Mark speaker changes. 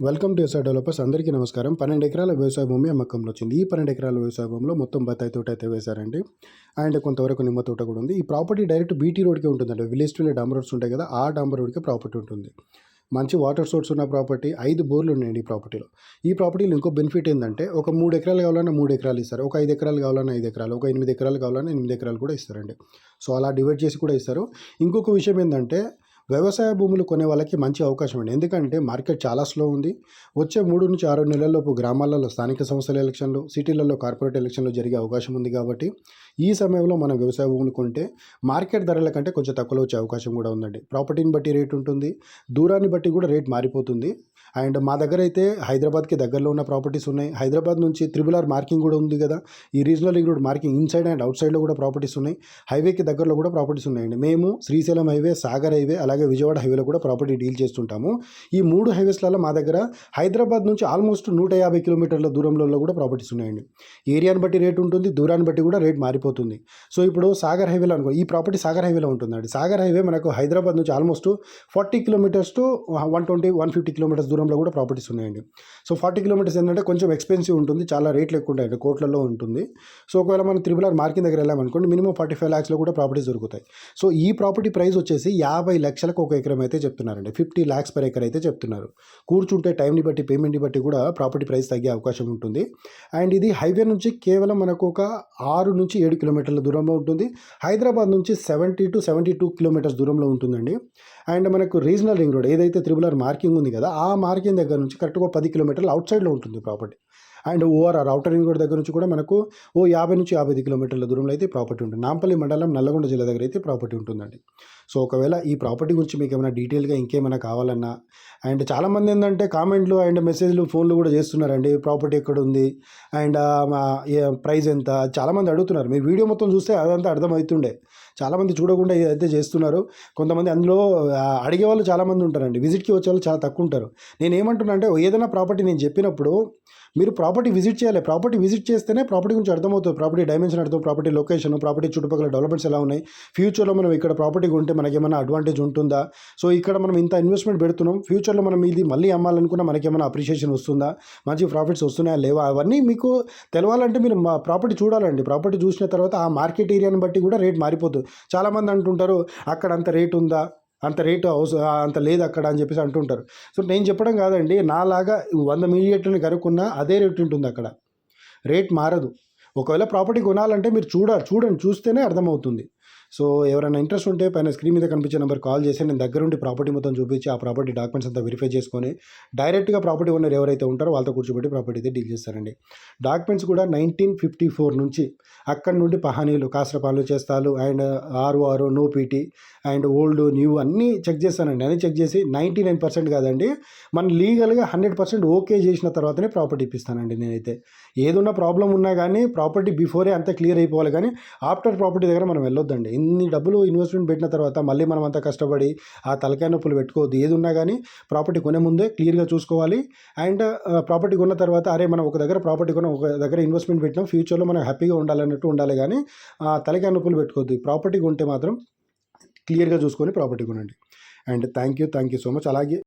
Speaker 1: Welcome to SR developers. అందరికీ నమస్కారం. పన్నెండు ఎకరాల వ్యవసాయ భూమి అమ్మకంలో వచ్చింది. ఈ పన్నెండు ఎకరాల వ్యవసాయ భూమిలో మొత్తం బత్తాయి తోట అయితే వేశారండి. అండ్ కొంతవరకు నిమ్మ తోట కూడా ఉంది. ఈ ప్రాపర్టీ డైరెక్ట్ బీటీ రోడ్కే ఉంటుందండి. విలేజ్ టు డాంబర్ రోడ్స్ ఉంటాయి కదా ఆ డాంబర్ రోడ్కే ప్రాపర్టీ ఉంటుంది. మంచి వాటర్ సోర్స్ ఉన్న ప్రాపర్టీ ఐదు బోర్లు ఉన్నాయండి ఈ ప్రాపర్టీలో. ఈ ప్రాపర్టీలో ఇంకో బెనిఫిట్ ఏంటంటే ఒక మూడు ఎకరాలు కావాలన్నా మూడు ఎకరాలు ఇస్తారు. ఒక ఐదు ఎకరాలు కావాలన్నా ఐదు ఎకరాలు ఒక ఎనిమిది ఎకరాలు కావాలన్నా ఎనిమిది ఎకరాలు కూడా ఇస్తారండి. సో అలా డివైడ్ చేసి కూడా ఇస్తారు. ఇంకొక విషయం ఏంటంటే వ్యవసాయ భూములు కొనే వాళ్ళకి మంచి అవకాశం అండి. ఎందుకంటే మార్కెట్ చాలా స్లో ఉంది. వచ్చే మూడు నుంచి ఆరు నెలల్లోపు గ్రామాలలో స్థానిక సంస్థల ఎలక్షన్లు సిటీలలో కార్పొరేట్ ఎలక్షన్లు జరిగే అవకాశం ఉంది కాబట్టి ఈ సమయంలో మనం వ్యవసాయ భూములు కొంటే మార్కెట్ ధరల కంటే కొంచెం తక్కువలో వచ్చే అవకాశం కూడా ఉందండి. ప్రాపర్టీని బట్టి రేట్ ఉంటుంది. దూరాన్ని బట్టి కూడా రేట్ మారిపోతుంది. అండ్ మా దగ్గర అయితే హైదరాబాద్కి దగ్గరలో ఉన్న ప్రాపర్టీస్ ఉన్నాయి. హైదరాబాద్ నుంచి త్రిబుల్ ఆర్ మార్కింగ్ కూడా ఉంది కదా. ఈ regional ring road marking inside and out సైడ్లో కూడా ప్రాపర్టీస్ ఉన్నాయి. హైవేకి దగ్గరలో కూడా ప్రాపర్టీస్ ఉన్నాయండి. మేము శ్రీశైలం హైవే సాగర్ హైవే అలాగే అలాగే విజయవాడ హైవేలో కూడా ప్రాపర్టీ డీల్ చేస్తుంటాము. ఈ మూడు హైవేస్లలో మా దగ్గర హైదరాబాద్ నుంచి ఆల్మోస్ట్ నూట యాభై కిలోమీటర్ల దూరంలో కూడా ప్రాపర్టీస్ ఉన్నాయండి. ఏరియాని బట్టి రేట్ ఉంటుంది దూరాన్ని బట్టి కూడా రేట్ మారిపోతుంది. సో ఇప్పుడు సాగర్ హైవేలో అనుకో ఈ ప్రాపర్టీ సాగర్ హైవేలో ఉంటుందండి. సాగర్ హైవే మనకు హైదరాబాద్ నుంచి almost forty kilometres to one twenty one fifty kilometres దూరంలో కూడా ప్రాపర్టీస్ ఉన్నాయండి. సో ఫార్టీ కిలోమీటర్స్ ఏంటంటే కొంచెం ఎక్స్పెన్సివ్ ఉంటుంది చాలా రేట్లు ఎక్కువ ఉంటాయండి కోట్లలో ఉంటుంది. సో ఒకవేళ మనం త్రిబుల్ ఆర్ మార్కింగ్ దగ్గర వెళ్ళామనుకోండి మినిమం ఫార్టీ ఫైవ్ ల్యాక్స్లో కూడా ప్రాపర్టీస్ దొరుకుతాయి. సో ఈ ప్రాపర్టీ ప్రైస్ వచ్చేసి యాభై లక్షలకు ఒక ఎకరం అయితే చెప్తున్నారండి. ఫిఫ్టీ ల్యాక్స్ పర్ ఎకర్ అయితే చెప్తున్నారు. కూర్చుంటే టైంని బట్టి పేమెంట్ని బట్టి కూడా ప్రాపర్టీ ప్రైస్ తగ్గే అవకాశం ఉంటుంది. అండ్ ఇది హైవే నుంచి కేవలం మనకు ఒక ఆరు నుంచి ఏడు కిలోమీటర్ల దూరంలో ఉంటుంది. హైదరాబాద్ నుంచి seventy to seventy two kilometres దూరంలో ఉంటుందండి. అండ్ మనకు రీజనల్ రింగ్ రోడ్ ఏదైతే త్రిబుల్ ఆర్ మార్కింగ్ ఉంది కదా ఆ మార్కింగ్ దగ్గర నుంచి కరెక్ట్గా పది కిలోమీటర్లు అవుట్ సైడ్లో ఉంటుంది property. And ORR outer ring road దగ్గర నుంచి కూడా మనకు ఓ యాభై నుంచి యాభై ఐదు కిలోమీటర్ల దూరంలో అయితే ప్రాపర్టీ ఉంటుంది. నాంపల్లి మండలం నల్లగొండ జిల్లా దగ్గర అయితే ప్రాపర్టీ ఉంటుందండి. సో ఒకవేళ ఈ ప్రాపర్టీ గురించి మీకు ఏమైనా డీటెయిల్గా ఇంకేమైనా కావాలన్నా అండ్ చాలామంది ఏంటంటే కామెంట్లు అండ్ మెసేజ్లు ఫోన్లు కూడా చేస్తున్నారండి ప్రాపర్టీ ఎక్కడ ఉంది? అండ్ ప్రైస్ ఎంత? చాలామంది అడుగుతున్నారు. మీరు వీడియో మొత్తం చూస్తే అదంతా అర్థమవుతుండే. చాలామంది చూడకుండా అయితే చేస్తున్నారు కొంతమంది అందులో అడిగే వాళ్ళు చాలామంది ఉంటారండి. విజిట్కి వచ్చే వాళ్ళు చాలా తక్కువ ఉంటారు. నేను ఏమంటున్నా అంటే ఏదైనా ప్రాపర్టీ నేను చెప్పినప్పుడు మీరు ప్రాపర్టీ ప్రాపర్టీ విజిట్ చేయాలి. ప్రాపర్టీ విజిట్ చేస్తేనే ప్రాపర్టీ గురించి అర్థమవుతుంది. ప్రాపర్టీ డైమెన్షన్ అర్థం ప్రాపర్టీ లొకేషన్ ప్రాపర్టీ చుట్టుపక్కల డెవలప్మెంట్స్ ఎలా ఉన్నాయి? ఫ్యూచర్లో మనం ఇక్కడ ప్రాపర్టీ ఉంటే మనకి ఏమైనా అడ్వాంటేజ్ ఉంటుందా? సో ఇక్కడ మనం ఇంత ఇన్వెస్ట్మెంట్ పెడుతున్నాం. ఫ్యూచర్లో మనం ఇది మళ్ళీ అమ్మాలనుకున్నా మనకి ఏమైనా అప్రిషియేషన్ వస్తుందా? మంచి ప్రాఫిట్స్ వస్తున్నాయా? లేవా? అవన్నీ మీకు తెలవాలంటే మీరు మా ప్రాపర్టీ చూడాలండి. ప్రాపర్టీ చూసిన తర్వాత ఆ మార్కెట్ ఏరియాని బట్టి కూడా రేట్ మారిపోతుంది. చాలామంది అంటుంటారు అక్కడ అంత రేట్ ఉందా? అంత రేటు అవసరం అంత లేదు అక్కడ అని చెప్పేసి అంటుంటారు. సో నేను చెప్పడం కాదండి నాలాగా వంద మీడియేటర్ని కనుక్కున్నా అదే రేట్ ఉంటుంది అక్కడ. రేట్ మారదు. ఒకవేళ ప్రాపర్టీ కొనాలంటే మీరు చూడాలి చూడండి చూస్తేనే అర్థమవుతుంది. సో ఎవరైనా ఇంట్రెస్ట్ ఉంటే పైన స్క్రీన్ మీద కనిపించే నెంబర్ కాల్ చేసి నేను దగ్గరుండి ప్రాపర్టీ మొత్తం చూపించి ఆ ప్రాపర్టీ డాక్యుమెంట్స్ అంతా వెరిఫై చేసుకొని డైరెక్ట్గా ప్రాపర్టీ ఓనర్ ఎవరైతే ఉంటారో వాళ్ళతో కూర్చోబెట్టి ప్రాపర్టీ అయితే డీల్ చేస్తారండి. డాక్యుమెంట్స్ కూడా నైన్టీన్ ఫిఫ్టీ ఫోర్ నుంచి అక్కడ నుండి పహానీలు కాసరపాలు చేస్తాలు అండ్ ఆర్ఓఆర్ఓ నో పీటీ అండ్ ఓల్డ్ న్యూ అన్నీ చెక్ చేస్తానండి. అన్నీ చెక్ చేసి నైంటీ నైన్ పర్సెంట్ కాదండి. మన లీగల్గా హండ్రెడ్ పర్సెంట్ ఓకే చేసిన తర్వాతనే ప్రాపర్టీ ఇప్పిస్తానండి నేనైతే. ఏదున్న ప్రాబ్లం ఉన్నా కానీ ప్రాపర్టీ బిఫోరే అంతా క్లియర్ అయిపోవాలి కానీ ఆఫ్టర్ ప్రాపర్టీ దగ్గర మనం వెళ్ళొద్దండి. ఇన్ని డబ్బులు ఇన్వెస్ట్మెంట్ పెట్టిన తర్వాత మళ్ళీ మనం అంతా కష్టపడి ఆ తలకాయ నొప్పులు పెట్టుకోవద్దు. ఏది ఉన్నా కానీ ప్రాపర్టీ కొనే ముందే క్లియర్గా చూసుకోవాలి. అండ్ ప్రాపర్టీ కొన్న తర్వాత అరే మనం ఒక దగ్గర ప్రాపర్టీ కొన్న ఒక దగ్గర ఇన్వెస్ట్మెంట్ పెట్టినాం. ఫ్యూచర్లో మనం హ్యాపీగా ఉండాలన్నట్టు ఉండాలి కానీ తలకాయ నొప్పులు పెట్టుకోవద్దు. ప్రాపర్టీ కొంటే మాత్రం క్లియర్గా చూసుకొని ప్రాపర్టీ కొనండి. And thank you thank you so much అలాగే